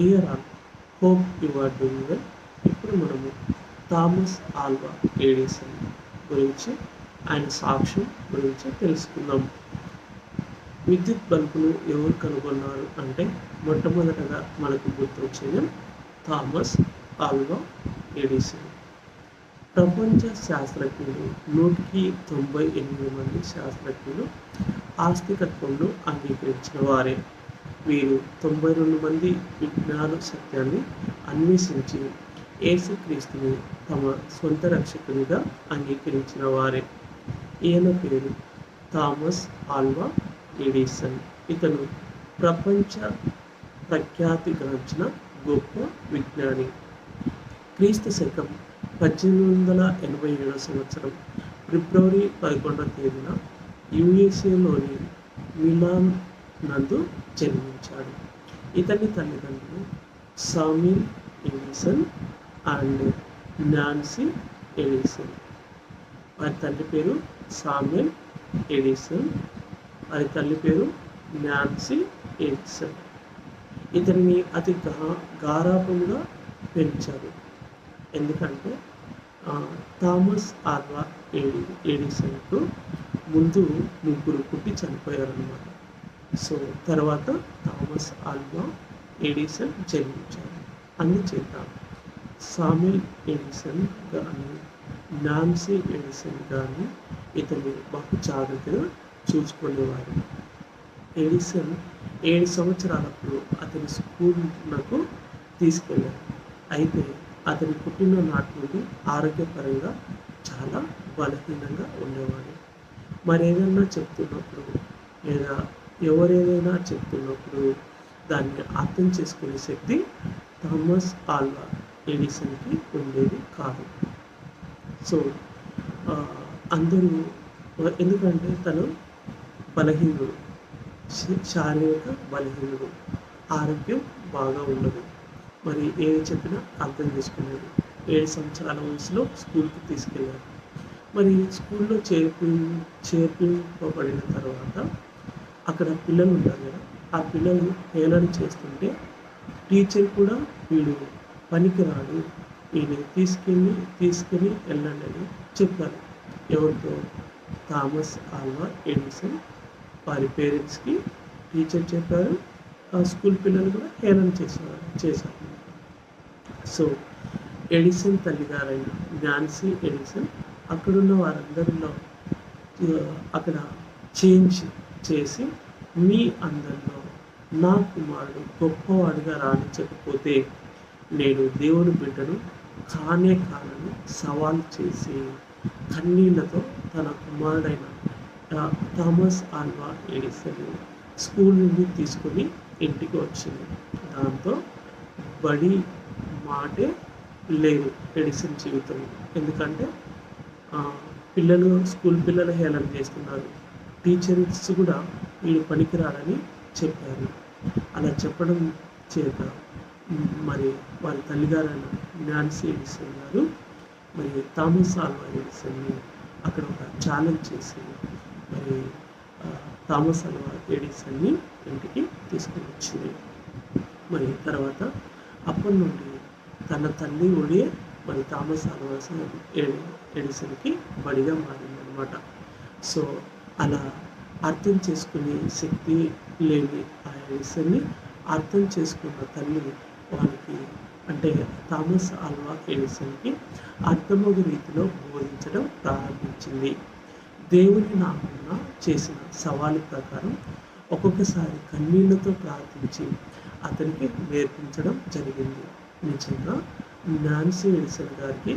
Here on hope you are doing well ఇప్పుడు మనము Thomas Alva ఏడిసన్ గురించి ఆయన సాక్ష్యం గురించి తెలుసుకుందాం. విద్యుత్ బల్బును ఎవరు కనుగొన్నారు అంటే మొట్టమొదటగా మనకు గుర్తొచ్చేది థామస్ ఆల్వా ఎడిసన్ ప్రపంచ శాస్త్రజ్ఞులు నూటికి తొంభై ఎనిమిది మంది శాస్త్రజ్ఞులు ఆస్తికత్వంను అంగీకరించిన వారే. వీరు తొంభై రెండు మంది విజ్ఞాన సత్యాన్ని అన్వేషించి యేసుక్రీస్తుని తమ సొంత రక్షకునిగా అంగీకరించిన వారే. ఈయన పేరు థామస్ ఆల్వా ఎడిసన్. ఇతను ప్రపంచ ప్రఖ్యాతిగాంచిన గొప్ప విజ్ఞాని. క్రీస్తు శకం పద్దెనిమిది వందల ఎనభై ఏడవ సంవత్సరం ఫిబ్రవరి పదకొండవ తేదీన యుఎస్ఏలోని మిలాన్ నందు జన్మించాడు. ఇతని తల్లిదండ్రులు Samuel Ellison and Nancy Ellison వారి తండ్రి పేరు సామ్యుల్ ఎడిసన్. వారి తల్లి పేరు నాన్సీ ఎడిసన్. ఇతన్ని అతి గారాపంగా పెంచారు. ఎందుకంటే థామస్ ఆల్వా ఎడి ఎడిసన్కు ముందు ముగ్గురు పుట్టి చనిపోయారన్నమాట. సో తర్వాత థామస్ ఆల్వా ఎడిసన్ జన్మించారు. అందుచేత సామిల్ ఎడిసన్ కానీ నాన్సీ ఎడిసన్ కానీ ఇతన్ని బహు జాగ్రత్తగా చూసుకునేవారు. ఎడిసన్ ఏడు సంవత్సరాలప్పుడు అతని స్కూల్కు తీసుకెళ్ళారు. అయితే అతని పుట్టిన నాటి నుండి ఆరోగ్యపరంగా చాలా బలహీనంగా ఉండేవాడు. మరేదన్నా చెప్తున్నప్పుడు లేదా ఎవరేదైనా చెప్తున్నప్పుడు దాన్ని అర్థం చేసుకునే శక్తి థామస్ ఆల్వా ఎడిసన్కి ఉండేది కాదు. సో అందరూ ఎందుకంటే తను బలహీనుడు శ- శారీరక బలహీనుడు ఆరోగ్యం బాగా ఉండదు. మరి ఏది చెప్పినా అర్థం చేసుకునేది ఏడు సంవత్సరాల వయసులో స్కూల్కి తీసుకెళ్ళారు మరి స్కూల్లో చేర్పి చేర్పింపబడిన తర్వాత అక్కడ పిల్లలు ఉంటారు కదా ఆ పిల్లలు హేళన చేస్తుంటే టీచర్ కూడా వీడు పనికిరాడు వీడిని తీసుకెళ్ళి తీసుకెళ్ళి వెళ్ళండి అని చెప్పారు. ఎవరితో? Thomas Alva Edison. వారి పేరెంట్స్కి టీచర్ చెప్పారు. ఆ స్కూల్ పిల్లలు కూడా హేళన చేసేవారు చేశారు. సో ఎడిసన్ తల్లిగారైన జ్ఞాన్సీ ఎడిసన్ అక్కడున్న వారందరిలో అక్కడ చేంజ్ చేసి మీ అందరిలో నా కుమారుడు గొప్పవాడిగా రాణించకపోతే నేను దేవుని బిడ్డను కానే కానని సవాల్ చేసి కన్నీళ్ళతో తన కుమారుడైన థామస్ ఆల్వా ఎడిసన్ స్కూల్ నుండి తీసుకొని ఇంటికి వచ్చింది. దాంతో బడి మాటే లేదు ఎడిసన్ జీవితంలో. ఎందుకంటే పిల్లలు స్కూల్ పిల్లలు హేళన చేస్తున్నారు. టీచర్స్ కూడా వీడు పనికిరాడని చెప్పారు. అలా చెప్పడం చేత మరి వారి తల్లిగారైన నాన్సీ ఎడిసన్ గారు మరి థామస్ ఆల్వా ఎడిసన్ని అక్కడ ఒక ఛాలెంజ్ చేసి మరి థామస్ ఆల్వా ఎడిసన్ని ఇంటికి తీసుకుని వచ్చింది మరి తర్వాత అప్పటి నుండి తన తల్లి ఒడియే మరి థామస్ ఆల్వా ఎడిసన్కి బడిగా మారిందనమాట సో అలా అర్థం చేసుకునే శక్తి లేని ఆ ఎడిసన్ని అర్థం చేసుకున్న తల్లి వారికి అంటే థామస్ ఆల్వా ఎడిసన్కి అర్థమగు రీతిలో బోధించడం ప్రారంభించింది. దేవుని నామమున చేసిన సవాలు ప్రకారం ఒక్కొక్కసారి కన్నీళ్ళతో ప్రార్థించి అతనికి నేర్పించడం జరిగింది. నిజంగా నాన్సీ ఎడిసన్ గారికి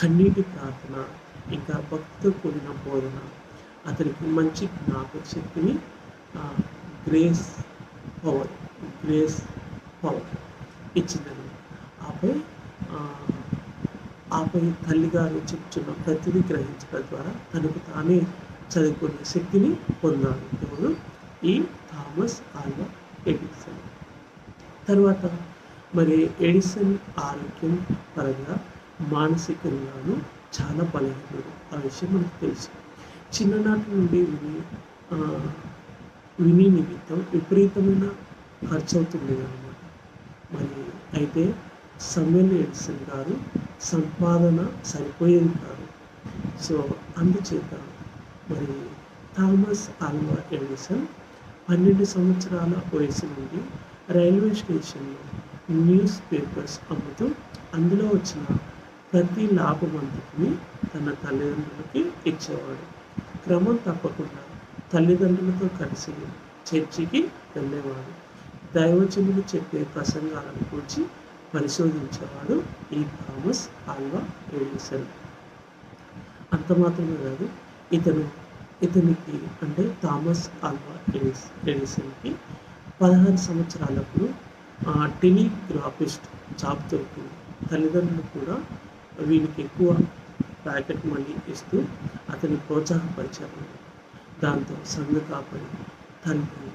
కన్నీటి ప్రార్థన ఇంకా భక్తితో కూడిన బోధన. అతనికి మంచి జ్ఞాపక శక్తిని గ్రేస్ పవర్ గ్రేస్ పవర్ ఇచ్చిందని ఆపై ఆపై తల్లిగారు చెప్తున్న ప్రతిదీ గ్రహించడం ద్వారా తనకు తానే చదువుకునే శక్తిని పొందాడు. ఎవరు? ఈ థామస్ ఆల్వా ఎడిసన్. తర్వాత మరి ఎడిసన్ ఆరోగ్యం పరంగా మానసికంగాను చాలా బలహీనుడు ఆ విషయం మనకు తెలుసు. చిన్ననాటి నుండి విని విని నిమిత్తం విపరీతమైన ఖర్చు అవుతుండేది అనమాట మరి అయితే సమ్మెల్ ఎడిసన్ గారు సంపాదన సరిపోయేది కాదు. సో అందుచేత మరి థామస్ ఆల్వా ఎడిసన్ పన్నెండు సంవత్సరాల వయసు నుండి రైల్వే స్టేషన్లో న్యూస్ పేపర్స్ అమ్ముతూ అందులో వచ్చిన ప్రతి లాభమంతటిని తన తల్లిదండ్రులకి ఇచ్చేవాడు. క్రమం తప్పకుండా తల్లిదండ్రులతో కలిసి చర్చికి వెళ్ళేవాడు. దైవజనులు చెప్పే ప్రసంగాలను గురించి పరిశోధించేవాడు ఈ థామస్ ఆల్వా ఎడిసన్. అంత మాత్రమే కాదు ఇతను ఇతనికి అంటే థామస్ ఆల్వా ఎడిస్ ఎడిసన్కి పదహారు సంవత్సరాలప్పుడు టెలిగ్రాఫిస్ట్ జాబ్ దొరికింది. తల్లిదండ్రులు కూడా వీనికి ఎక్కువ ప్యాకెట్ మనీ ఇస్తూ అతన్ని ప్రోత్సాహపరిచారు. దాంతో సంఘ కాపరి తండ్రి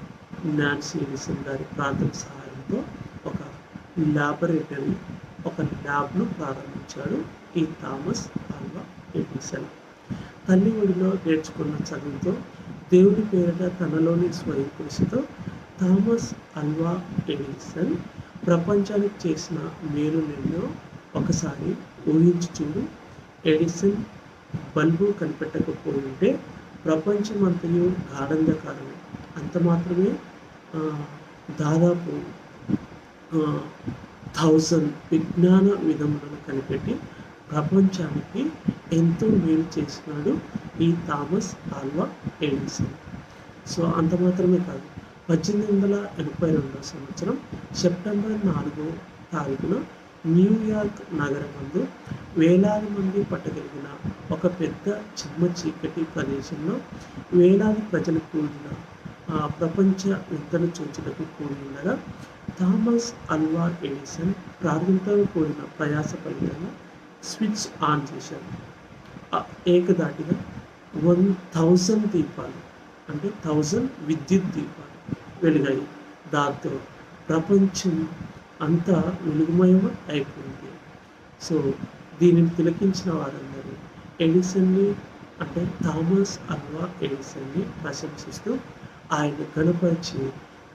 నాన్సీ ఎడిసన్ గారి ప్రాంతం సహాయంతో ఒక ల్యాబొరేటరీ ఒక ల్యాబ్ను ప్రారంభించాడు ఈ థామస్ ఆల్వా ఎడిసన్ తల్లి ఒడిలో నేర్చుకున్న చదువుతో దేవుడి పేరిట తనలోని స్వయం కృషితో థామస్ అల్వా ఎడిసన్ ప్రపంచానికి చేసిన మేలు నిన్నో ఒకసారి ఊహించి చూడు ఎడిసన్ బల్బు కనిపెట్టకపోయింటే ప్రపంచమంతయు గాఢంధకారమే అంత మాత్రమే దాదాపు థౌజండ్ విజ్ఞాన విధములను కనిపెట్టి ప్రపంచానికి ఎంతో మేలు చేసినాడు ఈ థామస్ ఆల్వా ఎడిసన్. సో అంత మాత్రమే కాదు పద్దెనిమిది వందల ఎనభై రెండవ సంవత్సరం సెప్టెంబర్ నాలుగో తారీఖున న్యూయార్క్ నగరమందు వేలాది మంది పట్టగలిగిన ఒక పెద్ద చిమ్మ చీకటి ప్రదేశంలో వేలాది ప్రజలు కూడిన ఆ ప్రపంచ వింతను చూచుటకు కూడి ఉండగా థామస్ అల్వా ఎడిసన్ ప్రార్థనతో కూడిన ప్రయాస ఫలితంగా స్విచ్ ఆన్ చేశారు. ఏకదాటిగా వన్ థౌజండ్ దీపాలు అంటే థౌజండ్ విద్యుత్ దీపాలు వెలిగాయి. దాంతో ప్రపంచం అంతా వెలుగుమయం అయిపోయింది. సో దీనిని తిలకించిన వారందరూ ఎడిసన్ని అంటే థామస్ అల్వా ఎడిసన్ని ప్రశంసిస్తూ ఆయన కనపరిచి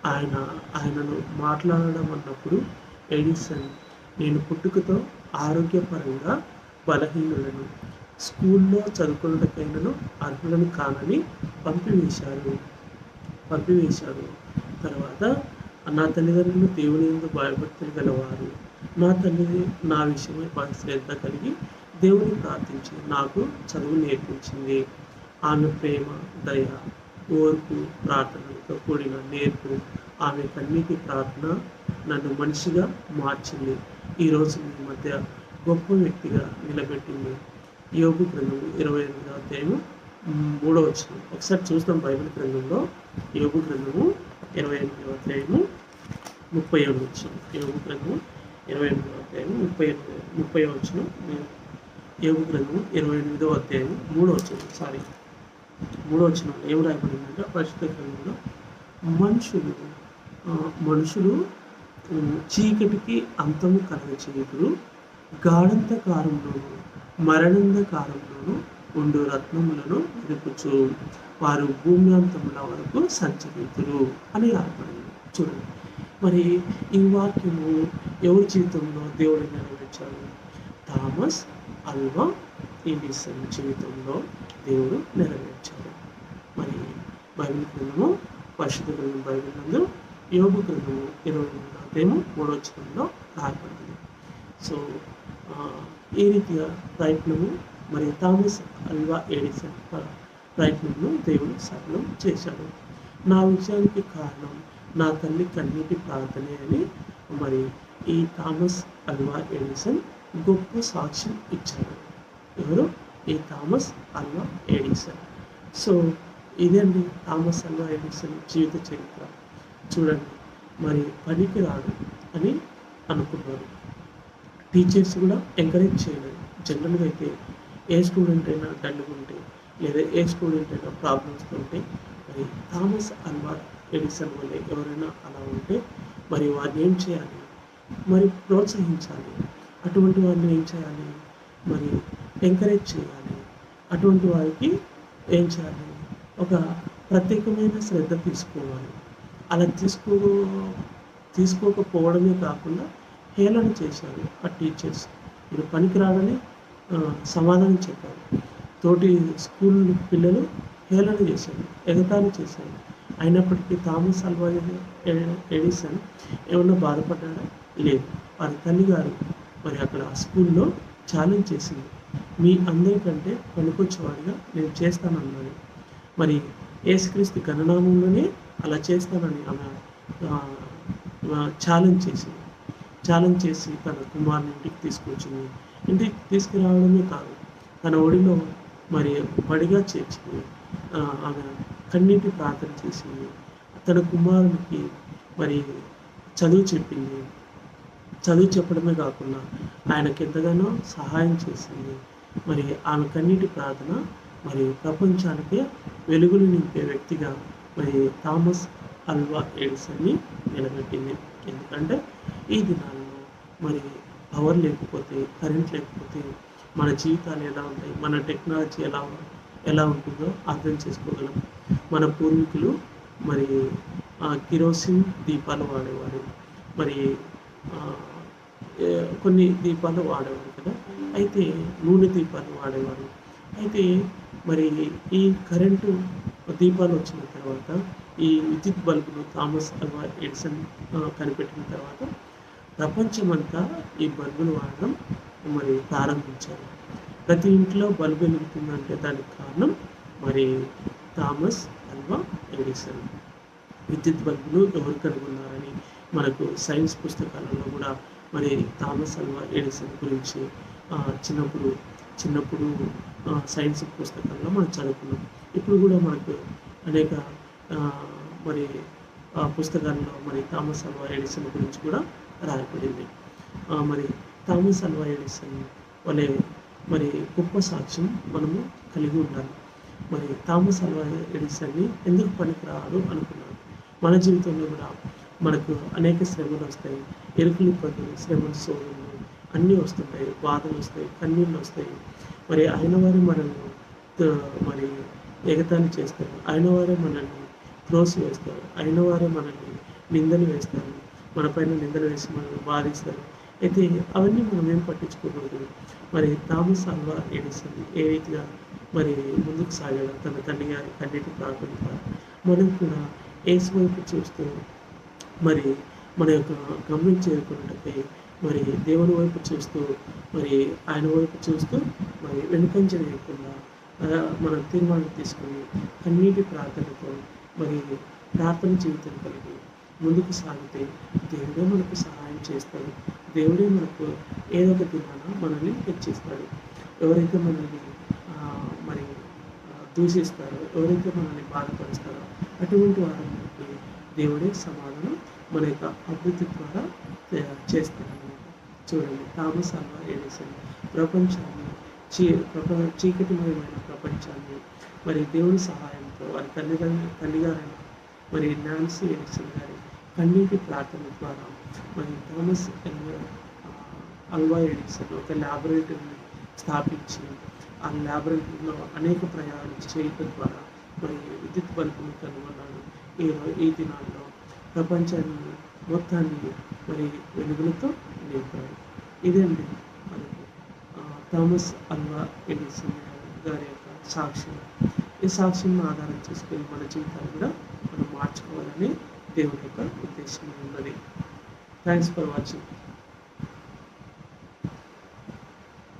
ఆయన ఆయనను మాట్లాడడం అన్నప్పుడు ఎడిసన్ నేను పుట్టుకతో ఆరోగ్యపరంగా బలహీనులను స్కూల్లో చదువుకున్నకైనను అర్హులను కానని పంపివేశారు పంపివేశారు తర్వాత నా తల్లిదండ్రులు దేవుని ఎందు భయభక్తులు గలవారు. నా తల్లి నా విషయమై బాగా శ్రద్ధ కలిగి దేవుని ప్రార్థించి నాకు చదువు నేర్పించింది. ఆమె ప్రేమ దయ ఓర్పు ప్రార్థనలతో కూడిన నేర్పు ఆమె కన్నీటి ప్రార్థన నన్ను మనిషిగా మార్చింది. ఈరోజు మీ మధ్య గొప్ప వ్యక్తిగా నిలబెట్టింది. యోగు గ్రంథము ఇరవై ఎనిమిదో అధ్యాయం మూడో వచ్చిన ఒకసారి చూస్తాం బైబిల్ గ్రంథంలో యోగు గ్రంథము ఇరవై ఎనిమిదవ అధ్యాయము ముప్పై ఏడు వచ్చిన యోగు గ్రంథం ఇరవై ఎనిమిదవ అధ్యాయము ముప్పై ఎనిమిది ముప్పై వచ్చిన యోగు గ్రంథము ఇరవై ఎనిమిదవ అధ్యాయము మూడో వచ్చిన సారీ మూడో వచ్చిన ఏం రాయబడిందంటే పరిశుద్ధ గ్రంథంలో మనుషులు మనుషులు చీకటికి అంతము కలగచేయుదురు. గాఢంధకారంలోను మరణంధకారంలోను రెండు రత్నములను వెతుకుచు వారు భూమ్యాంతముల వరకు సంచరితురు అని ఏర్పడింది చూడండి. మరి ఈ వాక్యము ఎవరి జీవితంలో దేవుడు నెరవేర్చాడు? థామస్ అల్వా ఎడిసన్ జీవితంలో దేవుడు నెరవేర్చాడు. మరి బైబిల్ గ్రంథము పరిశుద్ధ గ్రంథం బైబిల్ నందు యోగ గ్రంథము ఇరవై ఎనిమిది అధ్యాయము మూడో రాయబడింది. సో ఈ రీతిగా ప్రయత్నము మరి థామస్ అల్వా ఎడిసన్ ప్రయత్నంలో దేవుడు సఫలం చేశాడు. నా విషయానికి కారణం నా తల్లి కన్నీటి ప్రార్థనే అని మరి ఈ థామస్ అల్వా ఎడిసన్ గొప్ప సాక్ష్యం ఇచ్చాడు. ఎవరు? ఈ థామస్ అల్వా ఎడిసన్ సో ఇదండి థామస్ అల్వా ఎడిసన్ జీవిత చరిత్ర. చూడండి మరి పనికి రాడు అని అనుకున్నారు టీచర్స్ కూడా ఎంకరేజ్ చేయలేదు. జనరల్గా అయితే ఏ స్టూడెంట్ అయినా డల్గా ఉంటే లేదా ఏ స్టూడెంట్ అయినా ప్రాబ్లమ్స్ ఉంటే మరి థామస్ అల్వా ఎడిసన్ వల్ల ఎవరైనా అలా ఉంటే మరి వారిని ఏం చేయాలి? మరి ప్రోత్సహించాలి. అటువంటి వారిని ఏం చేయాలి? మరి ఎంకరేజ్ చేయాలి. అటువంటి వారికి ఏం చేయాలి? ఒక ప్రత్యేకమైన శ్రద్ధ తీసుకోవాలి. అలా తీసుకో తీసుకోకపోవడమే కాకుండా హేళన చేశారు ఆ టీచర్స్ మీరు పనికిరాడని ఆ, సమాధానం చెప్పారు తోటి స్కూల్ పిల్లలు హేళన చేశారు ఎగతాళి చేశారు. అయినప్పటికీ థామస్ అల్వా ఎడిసన్ ఏమన్నా బాధపడ్డాడా? లేదు. వారి తల్లిగారు మరి అక్కడ ఆ స్కూల్లో ఛాలెంజ్ చేసింది. మీ అందరికంటే పనికొచ్చేవాడిగా నేను చేస్తానన్నాను మరి ఏసుక్రీస్తు గణనామంలోనే అలా చేస్తానని ఆమె ఛాలెంజ్ చేసింది. ఛాలెంజ్ చేసి తన కుమారుని ఇంటికి తీసుకొచ్చింది. ఇంటికి తీసుకురావడమే కాదు తన ఒడిలో మరి బడిగా చేర్చి ఆమె కన్నీటి ప్రార్థన చేసింది తన కుమారునికి మరి చదువు చెప్పింది. చదువు చెప్పడమే కాకుండా ఆయనకి ఎంతగానో సహాయం చేసింది. మరి ఆమె కన్నీటి ప్రార్థన మరి ప్రపంచానికి వెలుగులు నింపే వ్యక్తిగా మరి థామస్ అల్వా ఎడిసన్ని నిలబెట్టింది. ఎందుకంటే ఈ దినాల్లో మరి పవర్ లేకపోతే కరెంట్ లేకపోతే మన జీవితాలు ఎలా ఉంటాయి? మన టెక్నాలజీ ఎలా ఎలా ఉంటుందో అర్థం చేసుకోగలం. మన పూర్వీకులు మరి కిరోసిన్ దీపాలు వాడేవారు. మరి కొన్ని దీపాలు వాడేవారు కదా? అయితే నూనె దీపాలు వాడేవారు. అయితే మరి ఈ కరెంటు దీపాలు వచ్చిన తర్వాత ఈ విద్యుత్ బల్బులు థామస్ అల్వా ఎడిసన్ కనిపెట్టిన తర్వాత ప్రపంచమంతా ఈ బల్బులు వాడడం మరి ప్రారంభించారు. ప్రతి ఇంట్లో బల్బు వెలుగుతుందంటే దానికి కారణం మరి థామస్ అల్వా ఎడిసన్. విద్యుత్ బల్బులు ఎవరు కనుగొన్నారని మనకు సైన్స్ పుస్తకాలలో కూడా మరి థామస్ అల్వా ఎడిసన్ గురించి చిన్నప్పుడు చిన్నప్పుడు సైన్స్ పుస్తకాల్లో మనం చదువుకున్నాం. ఇప్పుడు కూడా మనకు అనేక మరి పుస్తకాల్లో మరి థామస్ అల్వా ఎడిసన్ గురించి కూడా రాయబడింది మరి థామస్ అల్వా ఎడిసన్ వలె మరి గొప్ప సాక్ష్యం మనము కలిగి ఉండాలి. మరి థామస్ అల్వా ఎడిసన్ని ఎందుకు పనికిరాడు అనుకున్నాను మన జీవితంలో కూడా మనకు అనేక శ్రమలు వస్తాయి. ఎరుకులు ఇబ్బందులు శ్రమలు సోదరులు అన్నీ వస్తుంటాయి. బాధలు వస్తాయి కన్నీళ్ళు వస్తాయి. మరి ఆయన వారే మనల్ని మరి ఎగతాళి చేస్తారు. ఆయన వారే మనల్ని త్రోసి వేస్తారు. ఆయన వారే మనల్ని నిందలు వేస్తారు. మన పైన నిందలు వేసి మనల్ని బాధిస్తారు. అయితే అవన్నీ మనం ఏం పట్టించుకోకూడదు. మరి థామస్ అల్వా ఎడిసన్ ఏ రీతిగా మరి ముందుకు సాగాడు? తన తండ్రి గారి కన్నీటి ప్రార్థన మనం కూడా ఏసు వైపు చూస్తూ మరి మన యొక్క గమ్యం చేరుకున్నట్టయితే మరి దేవుని వైపు చూస్తూ మరి ఆయన వైపు చూస్తూ మరి వెనుకంజ వేయకుండా మనం తీర్మానం తీసుకొని కన్నీటి ప్రార్థనతో మరి ప్రార్థన జీవితం కలిగి ముందుకు సాగితే దేవుడే మనకు సహాయం చేస్తాడు. దేవుడే మనకు ఏదో ఒక దినాన మనల్ని హెచ్చిస్తాడు. ఎవరైతే మనల్ని మరి దూషిస్తారో ఎవరైతే మనల్ని బాధపరుస్తారో అటువంటి వారందరికీ దేవుడే సమాధానం మన యొక్క అభివృద్ధి ద్వారా చేస్తాడనమాట చూడండి థామస్ అల్వా ఎడిసన్ ప్రపంచాన్ని చీ ప్రప చీకటిమయమైన ప్రపంచాన్ని మరి దేవుని సహాయంతో వారి తల్లిదండ్రులు తల్లిగారైన మరి నాన్సీ ఎడిసన్ గారి కన్నీటి ప్రార్థన ద్వారా మరి థామస్ అల్వా ఎడిసన్ ఒక ల్యాబొరేటరీని స్థాపించి ఆ ల్యాబొరేటరీలో అనేక ప్రయోగాలు చేయటం ద్వారా మరి విద్యుత్ బల్బును కనుగొన్నాడు. ఈ ఈ దినాల్లో ప్రపంచాన్ని మొత్తాన్ని మరి వెలుగులతో నింపాడు. ఇదండి మనకు థామస్ అల్వా ఎడిసన్ గారి యొక్క సాక్ష్యం. ఈ సాక్ష్యం ఆధారం చేసుకొని మన జీవితాలు కూడా మనం మార్చుకోవాలని దేవుని యొక్క ఉద్దేశం ఉన్నది థ్యాంక్స్ ఫర్ వాచింగ్